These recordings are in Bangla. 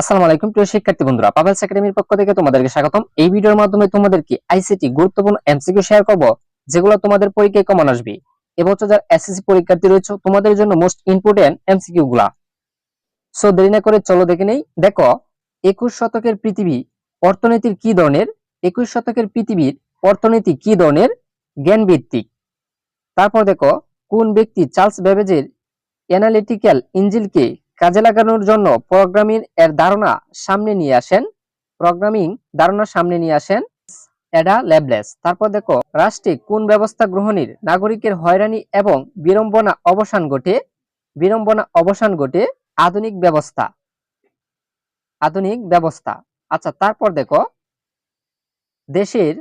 আসসালামু আলাইকুম, প্রিয় শিক্ষার্থী বন্ধুরা। পাবেলস একাডেমির পক্ষ থেকে তোমাদেরকে স্বাগতম। এই ভিডিওর মাধ্যমে তোমাদেরকে আইসিটি গুরুত্বপূর্ণ এমসিকিউ শেয়ার করব, যেগুলো তোমাদের পরীক্ষায় কমন আসবে। এবছর যারা এসএসসি পরীক্ষার্থী রয়েছে, তোমাদের জন্য মোস্ট ইম্পর্টেন্ট এমসিকিউ গুলা। সো দেরি না করে চলো দেখে নেই। দেখো, একুশ শতকের পৃথিবী অর্থনীতির কি ধরনের? একুশ শতকের পৃথিবীর অর্থনীতি কি ধরনের? জ্ঞান ভিত্তিক তারপর দেখো, কোন ব্যক্তি চার্লস বেবেজের অ্যানালিটিক্যাল ইঞ্জিনকে কাজে লাগানোর জন্য প্রোগ্রামিং এর ধারণা সামনে নিয়ে আসেন। প্রোগ্রামিং ধারণা সামনে নিয়ে আসেন এডা ল্যাবলেস তারপর দেখো, রাষ্ট্রে কোন ব্যবস্থা গ্রহণের নাগরিকের হয়রানি এবং বিড়ম্বনা অবসান ঘটে? বিড়ম্বনা অবসান ঘটে আধুনিক ব্যবস্থা। আধুনিক ব্যবস্থা। আচ্ছা তারপর দেখো, দেশের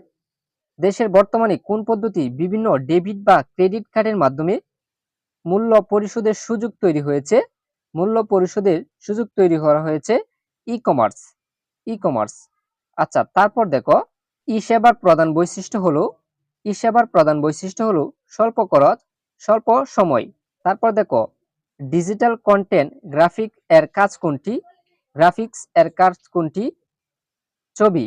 দেশের বর্তমানে কোন পদ্ধতি বিভিন্ন ডেবিট বা ক্রেডিট কার্ডের মাধ্যমে মূল্য পরিশোধের সুযোগ তৈরি হয়েছে? মূল্য পরিশোধের সুযোগ তৈরি করা হয়েছে ই কমার্স ই কমার্স আচ্ছা তারপর দেখো ই সেবার প্রধান বৈশিষ্ট্য হলো ই সেবার প্রধান বৈশিষ্ট্য হলো স্বল্প খরচ, স্বল্প সময়। তারপর দেখো ডিজিটাল কন্টেন্ট গ্রাফিক এর কাজ কোনটি? গ্রাফিক্স এর কাজ কোনটি? ছবি।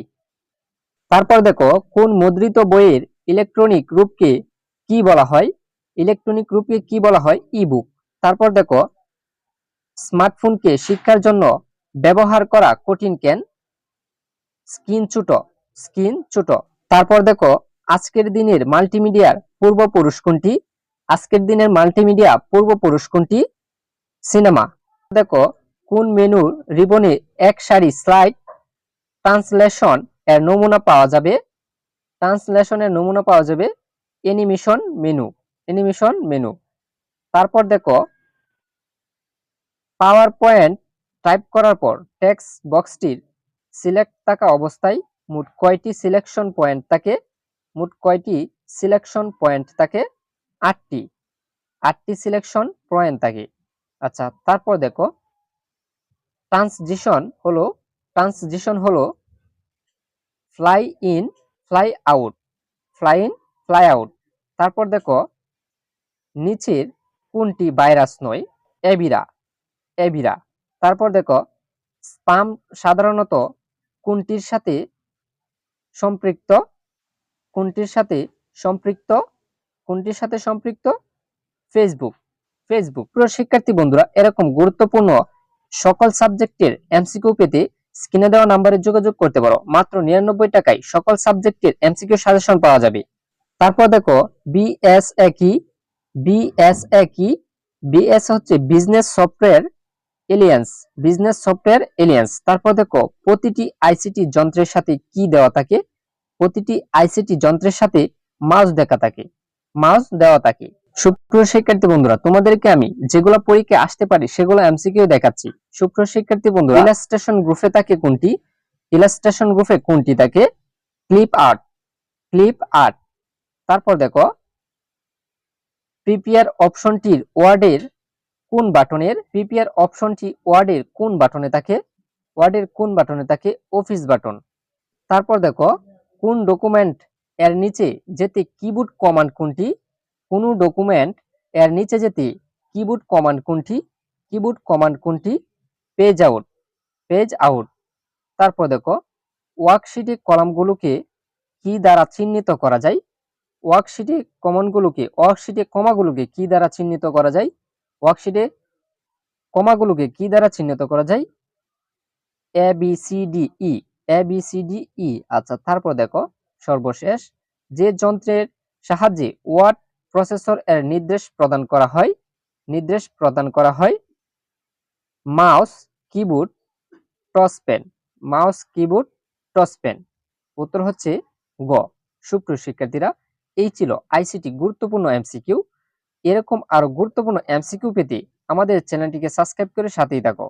তারপর দেখো, কোন মুদ্রিত বইয়ের ইলেকট্রনিক রূপকে কি বলা হয়? ইলেকট্রনিক রূপকে কি বলা হয়? ই বুক তারপর দেখো স্মার্টফোনকে শিক্ষার জন্য ব্যবহার করা কঠিন কেন? স্ক্রিন ছোট স্ক্রিন ছোট। তারপর দেখো, আজকের দিনের মাল্টিমিডিয়ার পূর্বপুরুষ কোনটি? আজকের দিনের মাল্টিমিডিয়া পূর্বপুরুষ কোনটি? সিনেমা। দেখো, কোন মেনুর রিবনে এক সারি স্লাইড, ট্রান্সলেশন এর নমুনা পাওয়া যাবে? ট্রান্সলেশনের নমুনা পাওয়া যাবে অ্যানিমেশন মেনু অ্যানিমেশন মেনু। তারপর দেখো পাওয়ার পয়েন্ট টাইপ করার পর টেক্সট বক্সটির সিলেক্ট থাকা অবস্থায় মোট কয়টি সিলেকশন পয়েন্ট থাকে? মোট কয়টি সিলেকশন পয়েন্ট থাকে? আটটি। আটটি সিলেকশন পয়েন্ট থাকে। আচ্ছা তারপর দেখো, ট্রান্সজিশন হলো ট্রান্সজিশন হলো fly in, fly out, fly in, fly out. তারপর দেখো, নিচের কোনটি ভাইরাস নয়? এবিরা। এভিরা তারপর দেখো, স্পাম সাধারণত কোনটির সাথে সম্পৃক্ত? কোনটির সাথে সম্পৃক্ত? কোনটির সাথে সম্পৃক্ত? ফেসবুক। ফেসবুক। প্রিয় শিক্ষার্থী বন্ধুরা, এরকম গুরুত্বপূর্ণ সকল সাবজেক্টের এমসিকিউ পেতে স্ক্রিনে দেওয়া নাম্বারে যোগাযোগ করতে পারো। মাত্র নিরানব্বই টাকায় সকল সাবজেক্টের এমসিকিউ সাজেশন পাওয়া যাবে। তারপর দেখো, বিএস একই বিএস একই, বিএস হচ্ছে business software alliance business software alliance তারপর দেখো, প্রতিটি আইসিটি যন্ত্রের সাথে কি দেওয়া থাকে? প্রতিটি আইসিটি যন্ত্রের সাথে মাউস দেখা থাকে। মাউস দেওয়া থাকে। সুপ্রিয় শিক্ষার্থী বন্ধুরা, তোমাদেরকে আমি যেগুলো পরীক্ষায় আসতে পারি, সেগুলো এমসিকিউ দেখাচ্ছি। সুপ্রিয় শিক্ষার্থী বন্ধুরা ইলাস্ট্রেশন গ্রুপে থাকে কোনটি? ইলাস্ট্রেশন গ্রুপে কোনটি থাকে? ক্লিপ আর্ট ক্লিপ আর্ট তারপর দেখো প্রিপেয়ার অপশনটির ওয়ার্ডের কোন বাটনের প্রিপেয়ার অপশনটি ওয়ার্ডের কোন বাটনে থাকে? ওয়ার্ডের কোন বাটনে থাকে? অফিস বাটন তারপর দেখো, কোন ডকুমেন্ট এর নিচে যেতে কিবোর্ড কমান্ড কোনটি? কোন ডকুমেন্ট এর নিচে যেতে কিবোর্ড কমান্ড কোনটি? কিবোর্ড কমান্ড কোনটি? পেজ আউট পেজ আউট তারপর দেখো ওয়ার্কশিটে কলামগুলোকে কি দ্বারা চিহ্নিত করা যায়? ওয়ার্কশিটে কমনগুলোকে ওয়ার্কশিটে কমাগুলোকে কি দ্বারা চিহ্নিত করা যায়? ওয়ার্কশিটে কমাগুলোকে কি দ্বারা চিহ্নিত করা যায়? A B C D E A B C D E আচ্ছা তারপর দেখো, সর্বশেষ, যে যন্ত্রের সাহায্যে ওয়ার্ড প্রসেসর এর নির্দেশ প্রদান করা হয়, নির্দেশ প্রদান করা হয়, মাউস, কিবোর্ড টসপেন মাউস, কিবোর্ড টসপেন উত্তর হচ্ছে গ। সুপ্রিয় শিক্ষার্থীরা, এই ছিল আইসিটি গুরুত্বপূর্ণ এমসিকিউ। এরকম আরও গুরুত্বপূর্ণ এমসিকিউ পেতে আমাদের চ্যানেলটিকে সাবস্ক্রাইব করে সাথেই থাকো।